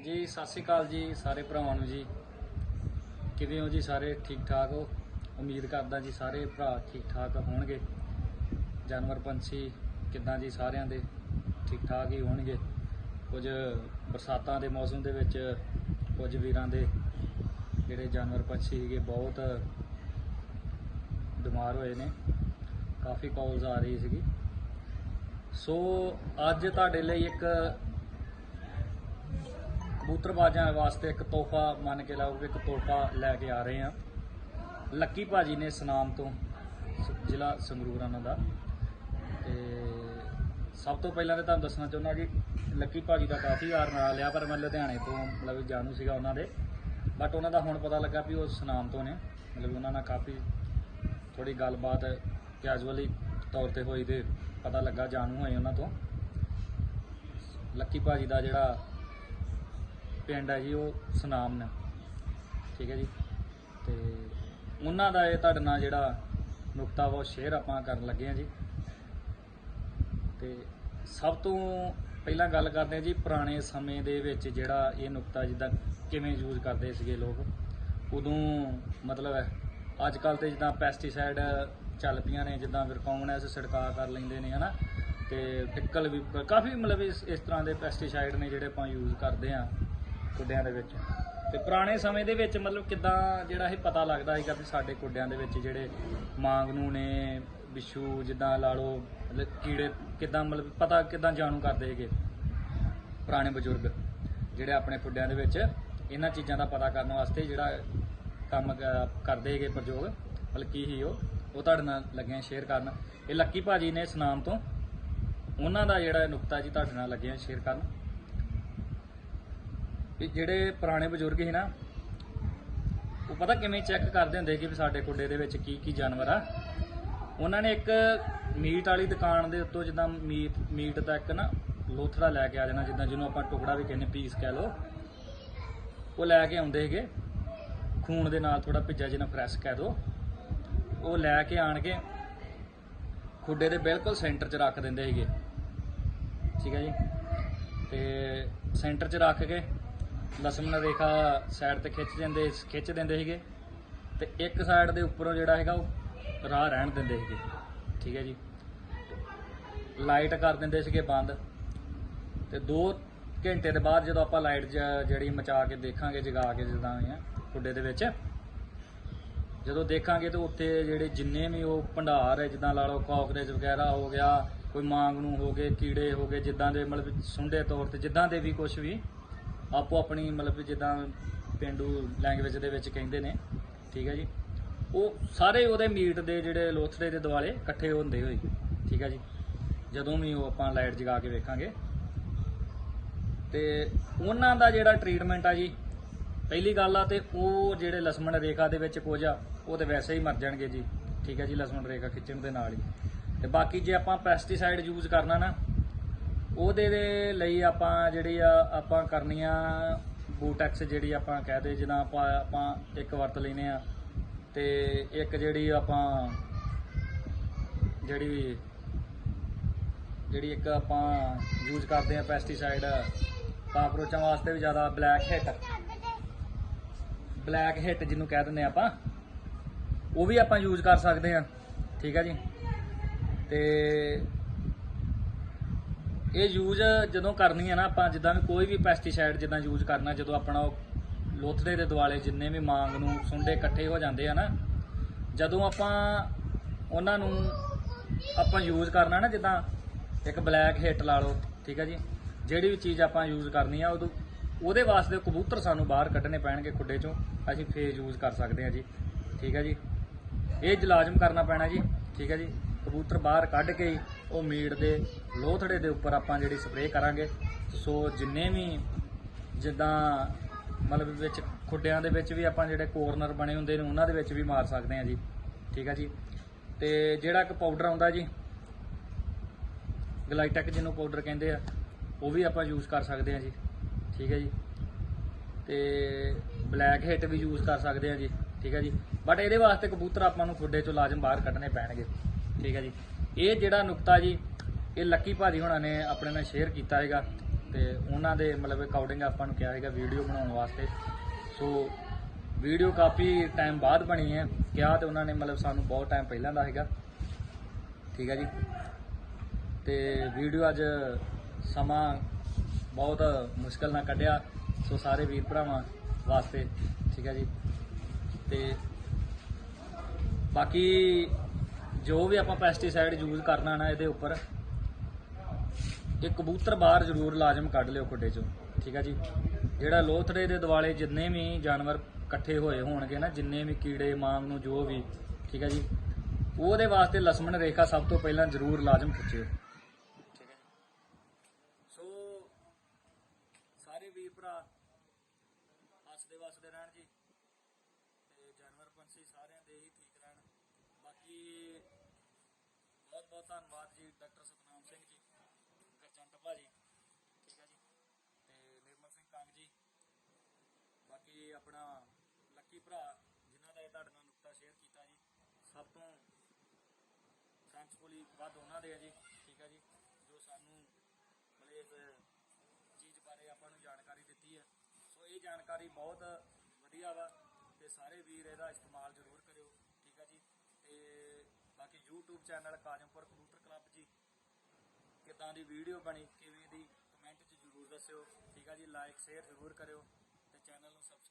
ਹਾਂਜੀ, ਸਤਿ ਸ਼੍ਰੀ ਅਕਾਲ ਜੀ ਸਾਰੇ ਭਰਾਵਾਂ ਨੂੰ ਜੀ। ਕਿਵੇਂ ਹੋ ਜੀ ਸਾਰੇ? ਠੀਕ ਠਾਕ ਹੋ? ਉਮੀਦ ਕਰਦਾ ਜੀ ਸਾਰੇ ਭਰਾ ਠੀਕ ਠਾਕ ਹੋਣਗੇ। ਜਾਨਵਰ, ਪੰਛੀ ਕਿੱਦਾਂ ਜੀ ਸਾਰਿਆਂ ਦੇ? ਠੀਕ ਠਾਕ ਹੀ ਹੋਣਗੇ। ਕੁਝ ਬਰਸਾਤਾਂ ਦੇ ਮੌਸਮ ਦੇ ਵਿੱਚ ਕੁਝ ਵੀਰਾਂ ਦੇ ਜਿਹੜੇ ਜਾਨਵਰ, ਪੰਛੀ ਸੀਗੇ ਬਹੁਤ ਬਿਮਾਰ ਹੋਏ ਨੇ। ਕਾਫੀ ਕਾਲਸ ਆ ਰਹੀ ਸੀਗੀ। ਸੋ ਅੱਜ ਤੁਹਾਡੇ ਲਈ ਇੱਕ ਕਬੂਤਰਬਾਜ਼ਾਂ ਵਾਸਤੇ ਇੱਕ ਤੋਹਫਾ ਮੰਨ ਕੇ ਲਾਓ ਕਿ ਇੱਕ ਤੋਹਫਾ ਲੈ ਕੇ ਆ ਰਹੇ ਹਾਂ। ਲੱਕੀ ਭਾਜੀ ਨੇ ਸਨਾਮ ਤੋਂ ਸ- ਜ਼ਿਲ੍ਹਾ ਸੰਗਰੂਰ ਉਹਨਾਂ ਦਾ। ਤੇ ਸਭ ਤੋਂ ਪਹਿਲਾਂ ਤਾਂ ਤੁਹਾਨੂੰ ਦੱਸਣਾ ਚਾਹੁੰਦਾ ਕਿ ਲੱਕੀ ਭਾਜੀ ਦਾ ਕਾਫੀ ਵਾਰ ਨਾਂ ਲਿਆ, ਪਰ ਮੈਂ ਲੁਧਿਆਣੇ ਤੋਂ, ਮਤਲਬ ਜਾਣੂ ਸੀਗਾ ਉਹਨਾਂ ਦੇ। ਬਟ ਉਹਨਾਂ ਦਾ ਹੁਣ ਪਤਾ ਲੱਗਾ ਵੀ ਉਹ ਸਨਾਮ ਤੋਂ ਨੇ। ਮਤਲਬ ਉਹਨਾਂ ਨਾਲ ਕਾਫੀ ਥੋੜੀ ਗੱਲਬਾਤ ਕੈਜੂਅਲੀ ਤੌਰ ਤੇ ਹੋਈ ਤੇ ਪਤਾ ਲੱਗਾ, ਜਾਣੂ ਹੋਏ ਉਹਨਾਂ ਤੋਂ। ਲੱਕੀ ਭਾਜੀ ਦਾ ਜਿਹੜਾ ਪਿੰਡ ਹੈ ਜੀ, ਉਹ ਸੁਨਾਮ ਨੇ। ਠੀਕ ਹੈ ਜੀ? ਤੇ ਉਹਨਾਂ ਦਾ ਇਹ ਤੁਹਾਡੇ ਨਾਲ ਜਿਹੜਾ ਨੁਕਤਾ ਵਾ, ਉਹ ਸ਼ੇਅਰ ਆਪਾਂ ਕਰਨ ਲੱਗੇ ਹਾਂ ਜੀ। ਤੇ ਸਭ ਤੋਂ ਪਹਿਲਾਂ ਗੱਲ ਕਰਦੇ ਹਾਂ ਜੀ, ਪੁਰਾਣੇ ਸਮੇਂ ਦੇ ਵਿੱਚ ਜਿਹੜਾ ਇਹ ਨੁਕਤਾ ਜਿੱਦਾਂ ਕਿਵੇਂ ਯੂਜ਼ ਕਰਦੇ ਸੀਗੇ ਲੋਕ। ਉਦੋਂ ਮਤਲਬ ਅੱਜ ਕੱਲ ਤੇ ਜਿੱਦਾਂ ਪੈਸਟੀਸਾਈਡ ਚੱਲ ਪਈਆਂ ਨੇ, ਜਿੱਦਾਂ ਵਿਰਕਾਉਣ ਵਿਰਕੌਨਸ ਛਿੜਕਾਅ ਕਰ ਲੈਂਦੇ ਨੇ, ਹਨਾ? ਤੇ ਟਿੱਕਲ ਵੀ, ਕਾਫੀ ਮਤਲਬ ਇਸ ਇਸ ਤਰ੍ਹਾਂ ਦੇ ਪੈਸਟੀਸਾਈਡ ਨੇ ਜਿਹੜੇ ਆਪਾਂ ਯੂਜ਼ ਕਰਦੇ ਆ ਕੁੱਡਿਆਂ ਦੇ ਵਿੱਚ। ਤੇ ਪੁਰਾਣੇ ਸਮੇਂ ਦੇ ਵਿੱਚ ਮਤਲਬ ਕਿੱਦਾਂ ਜਿਹੜਾ ਇਹ ਪਤਾ ਲੱਗਦਾ ਸੀਗਾ ਵੀ ਸਾਡੇ ਕੁੱਡਿਆਂ ਦੇ ਵਿੱਚ ਜਿਹੜੇ ਮਾਂਗਨੂ ਨੇ ਬਿੱਛੂ ਜਿੱਦਾਂ ਲਾ ਲਓ, ਮਤਲਬ ਕੀੜੇ ਕਿੱਦਾਂ ਮਤਲਬ ਪਤਾ ਕਿੱਦਾਂ ਜਾਣੂ ਕਰਦੇ ਹੈਗੇ ਪੁਰਾਣੇ ਬਜ਼ੁਰਗ ਜਿਹੜੇ ਆਪਣੇ ਕੁੱਡਿਆਂ ਦੇ ਵਿੱਚ ਇਹਨਾਂ ਚੀਜ਼ਾਂ ਦਾ ਪਤਾ ਕਰਨ ਵਾਸਤੇ ਜਿਹੜਾ ਕੰਮ ਕਰਦੇ ਹੈਗੇ ਪ੍ਰਯੋਗ, ਮਤਲਬ ਕੀ ਹੀ ਉਹ ਉਹ ਤੁਹਾਡੇ ਨਾਲ ਲੱਗਿਆ ਸ਼ੇਅਰ ਕਰਨ। ਇਹ ਲੱਕੀ ਭਾਜੀ ਨੇ ਸਨਾਮ ਤੋਂ ਉਹਨਾਂ ਦਾ ਜਿਹੜਾ ਨੁਕਤਾ ਜੀ ਤੁਹਾਡੇ ਨਾਲ ਲੱਗਿਆ ਸ਼ੇਅਰ ਕਰਨ। ਵੀ ਜਿਹੜੇ ਪੁਰਾਣੇ ਬਜ਼ੁਰਗ ਸੀ ਨਾ, ਉਹ ਪਤਾ ਕਿਵੇਂ ਚੈੱਕ ਕਰਦੇ ਹੁੰਦੇ ਕਿ ਵੀ ਸਾਡੇ ਕੁੱਡੇ ਦੇ ਵਿੱਚ ਕੀ ਕੀ ਜਾਨਵਰ ਆ। ਉਹਨਾਂ ਨੇ ਇੱਕ ਮੀਟ ਵਾਲੀ ਦੁਕਾਨ ਦੇ ਉੱਤੋਂ ਜਿੱਦਾਂ ਮੀਟ ਮੀਟ ਦਾ ਇੱਕ ਨਾ ਲੋਥੜਾ ਲੈ ਕੇ ਆ ਜਾਣਾ, ਜਿੱਦਾਂ ਜਿਹਨੂੰ ਆਪਾਂ ਟੁਕੜਾ ਵੀ ਕਹਿੰਦੇ, ਪੀਸ ਕਹਿ ਲਓ। ਉਹ ਲੈ ਕੇ ਆਉਂਦੇ ਹੈਗੇ ਖੂਨ ਦੇ ਨਾਲ ਥੋੜਾ ਭਿੱਜਾ ਜਿਹਨਾਂ ਫਰੈਸ਼ ਕਹਿ ਦੋ। ਉਹ ਲੈ ਕੇ ਆਣ ਕੇ ਖੁੱਡੇ ਦੇ ਬਿਲਕੁਲ ਸੈਂਟਰ 'ਚ ਰੱਖ ਦਿੰਦੇ ਹੈਗੇ ਠੀਕ ਹੈ ਜੀ? ਤੇ ਸੈਂਟਰ 'ਚ ਰੱਖ ਕੇ ਲਸਮਨ ਰੇਖਾ ਸਾਈਡ ਤੇ ਖਿੱਚ ਦਿੰਦੇ ਖਿੱਚ ਦਿੰਦੇ ਸੀਗੇ। ਤੇ ਇੱਕ ਸਾਈਡ ਦੇ ਉੱਪਰੋਂ ਜਿਹੜਾ ਹੈਗਾ ਉਹ ਰਾਹ ਰਹਿਣ ਦਿੰਦੇ ਸੀਗੇ। ਠੀਕ ਹੈ ਜੀ? ਲਾਈਟ ਕਰ ਦਿੰਦੇ ਸੀਗੇ ਬੰਦ। ਤੇ 2 ਘੰਟੇ ਦੇ ਬਾਅਦ ਜਦੋਂ ਆਪਾਂ ਲਾਈਟ ਜਿਹੜੀ ਮਚਾ ਕੇ ਦੇਖਾਂਗੇ, ਜਗਾ ਕੇ ਜਿੱਦਾਂ ਆ, ਖੁੱਡੇ ਦੇ ਵਿੱਚ, ਜਦੋਂ ਦੇਖਾਂਗੇ ਤਾਂ ਉੱਥੇ ਜਿਹੜੇ ਜਿੰਨੇ ਵੀ ਉਹ ਭੰਡਾਰ ਹੈ, ਜਿੱਦਾਂ ਲਾ ਲਓ ਕਾਕਰੇਜ ਵਗੈਰਾ ਹੋ ਗਿਆ, ਕੋਈ ਮਾਂਗ ਨੂੰ ਹੋ ਗਏ, ਕੀੜੇ ਹੋ ਗਏ, ਜਿੱਦਾਂ ਦੇ ਮਤਲਬ ਸੁੰਡੇ ਤੌਰ ਤੇ, ਜਿੱਦਾਂ ਦੇ ਵੀ ਕੁਝ ਵੀ ਆਪੋ ਆਪਣੀ ਮਤਲਬ ਜਿੱਦਾਂ ਪਿੰਡੂ ਲੈਂਗੁਏਜ ਦੇ ਵਿੱਚ ਕਹਿੰਦੇ ਨੇ, ਠੀਕ ਹੈ ਜੀ। ਉਹ ਸਾਰੇ ਉਹਦੇ ਮੀਟ ਦੇ ਜਿਹੜੇ ਲੋਥੜੇ ਦੇ ਦੁਆਲੇ ਇਕੱਠੇ ਹੁੰਦੇ ਹੋਏ, ਠੀਕ ਹੈ ਜੀ। ਜਦੋਂ ਵੀ ਉਹ ਆਪਾਂ ਲਾਈਟ ਜਗਾ ਕੇ ਵੇਖਾਂਗੇ। ਤੇ ਉਹਨਾਂ ਦਾ ਜਿਹੜਾ ਟ੍ਰੀਟਮੈਂਟ ਆ ਜੀ, ਪਹਿਲੀ ਗੱਲ ਆ ਤੇ ਉਹ ਜਿਹੜੇ ਲਸਮਣ ਰੇਖਾ ਦੇ ਵਿੱਚ ਕੁਝ ਆ, ਉਹ ਤੇ ਵੈਸੇ ਹੀ ਮਰ ਜਾਣਗੇ ਜੀ। ਠੀਕ ਹੈ ਜੀ, ਲਸਮਣ ਰੇਖਾ ਖਿੱਚਣ ਦੇ ਨਾਲ ਹੀ। ਤੇ ਬਾਕੀ ਜੇ ਆਪਾਂ ਪੈਸਟੀਸਾਈਡ ਯੂਜ਼ ਕਰਨਾ ਨਾ ਉਹਦੇ ਦੇ ਲਈ ਆਪਾਂ ਜਿਹੜੀ ਆ, ਆਪਾਂ ਕਰਨੀ ਆ ਬੂਟੈਕਸ ਜਿਹੜੀ ਆਪਾਂ ਕਹਦੇ ਜਿੱਦਾਂ ਆਪਾਂ ਆਪਾਂ ਇੱਕ ਵਰਤ ਲੈਨੇ ਆ ਤੇ ਇੱਕ ਜਿਹੜੀ ਆਪਾਂ ਜਿਹੜੀ ਜਿਹੜੀ ਇੱਕ ਆਪਾਂ ਯੂਜ਼ ਕਰਦੇ ਆ ਪੈਸਟੀਸਾਈਡ ਕਾਕਰੋਚਾਂ ਵਾਸਤੇ ਵੀ ਜ਼ਿਆਦਾ ਬਲੈਕ ਹਿੱਟ ਬਲੈਕ ਹਿੱਟ ਜਿਹਨੂੰ ਕਹਿ ਦਿੰਦੇ ਆ ਆਪਾਂ, ਉਹ ਵੀ ਆਪਾਂ ਯੂਜ਼ ਕਰ ਸਕਦੇ ਆ। ਠੀਕ ਆ ਜੀ? ਤੇ ਇਹ ਯੂਜ਼ ਜਦੋਂ ਕਰਨੀ ਹੈ ਨਾ, ਆਪਾਂ ਜਿੱਦਾਂ ਵੀ ਕੋਈ ਵੀ ਪੈਸਟੀਸਾਈਡ ਜਿੱਦਾਂ ਯੂਜ਼ ਕਰਨਾ, ਜਦੋਂ ਆਪਣਾ ਉਹ ਲੋਥੜੇ ਦੇ ਦੁਆਲੇ ਜਿੰਨੇ ਵੀ ਮਾਂਗ ਨੂੰ ਸੁੰਡੇ ਇਕੱਠੇ ਹੋ ਜਾਂਦੇ ਆ ਨਾ, ਜਦੋਂ ਆਪਾਂ ਉਹਨਾਂ ਨੂੰ ਆਪਾਂ ਯੂਜ਼ ਕਰਨਾ ਨਾ, ਜਿੱਦਾਂ ਇੱਕ ਬਲੈਕ ਹਿੱਟ ਲਾ ਲਓ, ਠੀਕ ਹੈ ਜੀ, ਜਿਹੜੀ ਵੀ ਚੀਜ਼ ਆਪਾਂ ਯੂਜ਼ ਕਰਨੀ ਆ, ਉਦੋਂ ਉਹਦੇ ਵਾਸਤੇ ਕਬੂਤਰ ਸਾਨੂੰ ਬਾਹਰ ਕੱਢਣੇ ਪੈਣਗੇ ਖੁੱਡੇ ਚੋਂ, ਅਸੀਂ ਫੇਰ ਯੂਜ਼ ਕਰ ਸਕਦੇ ਹਾਂ ਜੀ, ਠੀਕ ਹੈ ਜੀ। ਇਹ ਜ ਕਰਨਾ ਪੈਣਾ ਜੀ, ਠੀਕ ਹੈ ਜੀ, ਕਬੂਤਰ ਬਾਹਰ ਕੱਢ ਕੇ ਹੀ ਉਹ ਮੀਟ ਦੇ ਲੋਥੜੇ ਦੇ ਉੱਪਰ ਆਪਾਂ ਜਿਹੜੀ ਸਪਰੇਅ ਕਰਾਂਗੇ। ਸੋ ਜਿੰਨੇ ਵੀ ਜਿੱਦਾਂ ਮਤਲਬ ਵਿੱਚ ਖੁੱਡਿਆਂ ਦੇ ਵਿੱਚ ਵੀ ਆਪਾਂ ਜਿਹੜੇ ਕੋਰਨਰ ਬਣੇ ਹੁੰਦੇ ਨੇ, ਉਹਨਾਂ ਦੇ ਵਿੱਚ ਵੀ ਮਾਰ ਸਕਦੇ ਹਾਂ ਜੀ। ਠੀਕ ਹੈ ਜੀ? ਤੇ ਜਿਹੜਾ ਇੱਕ ਪਾਊਡਰ ਆਉਂਦਾ ਜੀ, ਗਲਾਈਟੈਕ ਜਿਹਨੂੰ ਪਾਊਡਰ ਕਹਿੰਦੇ ਆ, ਉਹ ਵੀ ਆਪਾਂ ਯੂਜ਼ ਕਰ ਸਕਦੇ ਹਾਂ ਜੀ। ਠੀਕ ਹੈ ਜੀ? ਤੇ ਬਲੈਕ ਹਿੱਟ ਵੀ ਯੂਜ਼ ਕਰ ਸਕਦੇ ਹਾਂ ਜੀ। ਠੀਕ ਹੈ ਜੀ? ਬਟ ਇਹਦੇ ਵਾਸਤੇ ਕਬੂਤਰ ਆਪਾਂ ਨੂੰ ਖੁੱਡੇ ਚੋਂ ਲਾਜ਼ਮ ਬਾਹਰ ਕੱਢਣੇ ਪੈਣਗੇ। ਠੀਕ ਹੈ ਜੀ? ਇਹ ਜਿਹੜਾ ਨੁਕਤਾ ਜੀ, ਇਹ ਲੱਕੀ ਭਾਜੀ ਹੁਣਾਂ ਨੇ ਆਪਣੇ ਨਾਲ ਸ਼ੇਅਰ ਕੀਤਾ ਹੈਗਾ ਤੇ ਉਹਨਾਂ ਦੇ ਮਤਲਬ ਅਕੋਰਡਿੰਗ ਆਪਾਂ ਨੂੰ ਕਿਹਾ ਹੈਗਾ ਵੀਡੀਓ ਬਣਾਉਣ ਵਾਸਤੇ। ਸੋ ਵੀਡੀਓ ਕਾਫੀ ਟਾਈਮ ਬਾਅਦ ਬਣੀ ਹੈ। ਕਿਹਾ ਤੇ ਉਹਨਾਂ ਨੇ ਮਤਲਬ ਸਾਨੂੰ ਬਹੁਤ ਟਾਈਮ ਪਹਿਲਾਂ ਦਾ ਹੈਗਾ। ਠੀਕ ਹੈ ਜੀ। ਤੇ ਵੀਡੀਓ ਅੱਜ ਸਮਾਂ ਬਹੁਤ ਮੁਸ਼ਕਲ ਨਾਲ ਕੱਢਿਆ। ਸੋ ਸਾਰੇ ਵੀਰ ਭਰਾਵਾਂ ਵਾਸਤੇ। ਠੀਕ ਹੈ ਜੀ। ਤੇ ਬਾਕੀ ਜੋ ਵੀ ਆਪਾਂ ਪੈਸਟੀਸਾਈਡ ਯੂਜ਼ ਕਰਨਾ ਨਾ ਇਹਦੇ ਉੱਪਰ ਇਹ ਕਬੂਤਰ ਬਾਹਰ ਜ਼ਰੂਰ ਲਾਜ਼ਮ ਕੱਢ ਲਿਓ ਖੁੱਡੇ ਚੋਂ, ਠੀਕ ਹੈ ਜੀ? ਜਿਹੜਾ ਲੋਥੜੇ ਦੇ ਦਿਵਾਲੇ ਜਿੰਨੇ ਵੀ ਜਾਨਵਰ ਇਕੱਠੇ ਹੋਏ ਹੋਣਗੇ ਨਾ, ਜਿੰਨੇ ਵੀ ਕੀੜੇ, ਮਾਂਗ ਨੂੰ ਜੋ ਵੀ, ਠੀਕ ਹੈ ਜੀ? ਉਹਦੇ ਵਾਸਤੇ ਲਸਮਣ ਰੇਖਾ ਸਭ ਤੋਂ ਪਹਿਲਾਂ ਜ਼ਰੂਰ ਲਾਜ਼ਮ ਖਿੱਚਿਓ। ਠੀਕ ਹੈ ਸੋ, ਸਾਰੇ ਵੀਰ ਭਰਾ ਹੱਸਦੇ ਵਸਦੇ ਰਹਿਣ ਜੀ, ਤੇ ਜਾਨਵਰ ਪੰਛੀ ਸਾਰਿਆਂ ਦੇ ਹੀ ਠੀਕ ਰਹਿਣ। ਬਾਕੀ ਬਹੁਤ ਬਹੁਤ ਧੰਨਵਾਦ ਜੀ, ਡਾਕਟਰ ਸਤਨਾਮ ਸਿੰਘ ਜੀ, ਗਰਜੰਟ ਭਾਜੀ, ਠੀਕ ਹੈ ਜੀ, ਤੇ ਨਿਰਮਲ ਸਿੰਘ ਕਾਂਗ ਜੀ, ਬਾਕੀ ਆਪਣਾ ਲੱਕੀ ਭਰਾ ਜਿਨ੍ਹਾਂ ਦਾ ਇਹ ਤੁਹਾਡੇ ਨਾਲ ਨੁਕਤਾ ਸ਼ੇਅਰ ਕੀਤਾ ਜੀ, ਸਭ ਤੋਂ ਸੈਂਸਫੁਲੀ ਵੱਧ ਉਹਨਾਂ ਦੇ ਆ ਜੀ, ਠੀਕ ਹੈ ਜੀ, ਜੋ ਸਾਨੂੰ ਮਤਲਬ ਇਸ ਚੀਜ਼ ਬਾਰੇ ਆਪਾਂ ਨੂੰ ਜਾਣਕਾਰੀ ਦਿੱਤੀ ਹੈ। ਸੋ ਇਹ ਜਾਣਕਾਰੀ ਬਹੁਤ ਵਧੀਆ ਵਾ, ਤੇ ਸਾਰੇ ਵੀਰ ਇਹਦਾ ਇਸਤੇਮਾਲ ਜ਼ਰੂਰ ਕਰਿਓ ਠੀਕ ਹੈ ਜੀ ਤੇ ਬਾਕੀ YouTube ਚੈਨਲ ਕਾਜਮਪੁਰ ਕਬੂਤਰ ਕਲੱਬ ਜੀ। ਕਿੱਦਾਂ ਦੀ ਵੀਡੀਓ ਬਣੀ, ਕਿਵੇਂ ਦੀ ਕਮੈਂਟ 'ਚ ਜ਼ਰੂਰ ਦੱਸਿਓ। ਠੀਕ ਹੈ ਜੀ ਲਾਈਕ ਸ਼ੇਅਰ ਜ਼ਰੂਰ ਕਰਿਓ ਤੇ ਚੈਨਲ ਨੂੰ ਸਬਸਕ੍ਰਾਈਬ